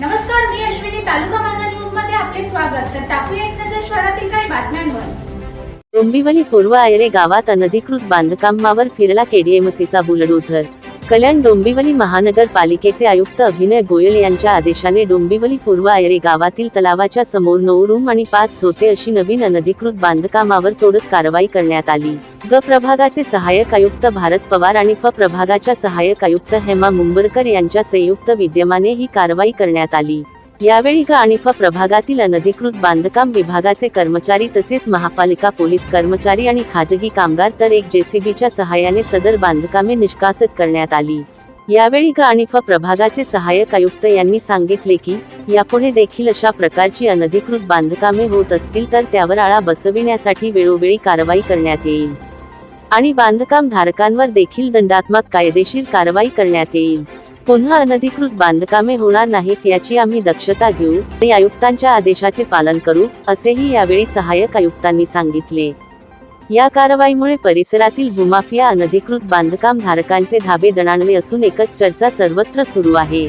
नमस्कार मी अश्विनी तालुका माझा न्यूजमध्ये आपले स्वागत. तर टाकूया एक नजर शहरातील काही बातम्यांवर. डोंबिवली थोरवा आयरे गावात अनधिकृत बांधकामावर फिरला केडीएमसीचा बुलडोझर. कल्याण डोंबिवली महानगरपालिकेचे आयुक्त अभिनय गोयल यांच्या आदेशाने डोंबिवली पूर्व आयरे गावातील तलावाच्या समोर नऊ रूम आणि पाच सोते अशी नवीन अनधिकृत बांधकामावर तोडत कारवाई करण्यात आली. ग प्रभागाचे सहाय्यक आयुक्त भारत पवार आणि फ प्रभागाच्या सहाय्यक आयुक्त हेमा मुंबरकर यांच्या संयुक्त विद्यमाने ही कारवाई करण्यात आली. यावेळी ग आणिफा प्रभागातील अनधिकृत बांधकाम विभागाचे कर्मचारी तसेच महापालिका पोलीस कर्मचारी आणि खाजगी कामगार तर एक जेसीबीच्या सहाय्याने सदर बांधकामे निष्कासित करण्यात आली. यावेळी ग आणि फ प्रभागाचे सहाय्यक आयुक्त यांनी सांगितले की यापुढे देखील अशा प्रकारची अनधिकृत बांधकामे होत असतील तर त्यावर आळा बसविण्यासाठी वेळोवेळी कारवाई करण्यात येईल. आणि बांधकाम धारकांवर देखील दंडात्मक कायदेशीर कारवाई करण्यात येईल. पुन्हा अनधिकृत बांधकामे होणार नाहीत याची आम्ही दक्षता घेऊ आणि आयुक्तांच्या आदेशाचे पालन करू असेही यावेळी सहाय्यक आयुक्तांनी सांगितले. या कारवाईमुळे परिसरातील भूमाफिया अनधिकृत बांधकाम धारकांचे धाबे दणाणले असून एकच चर्चा सर्वत्र सुरू आहे.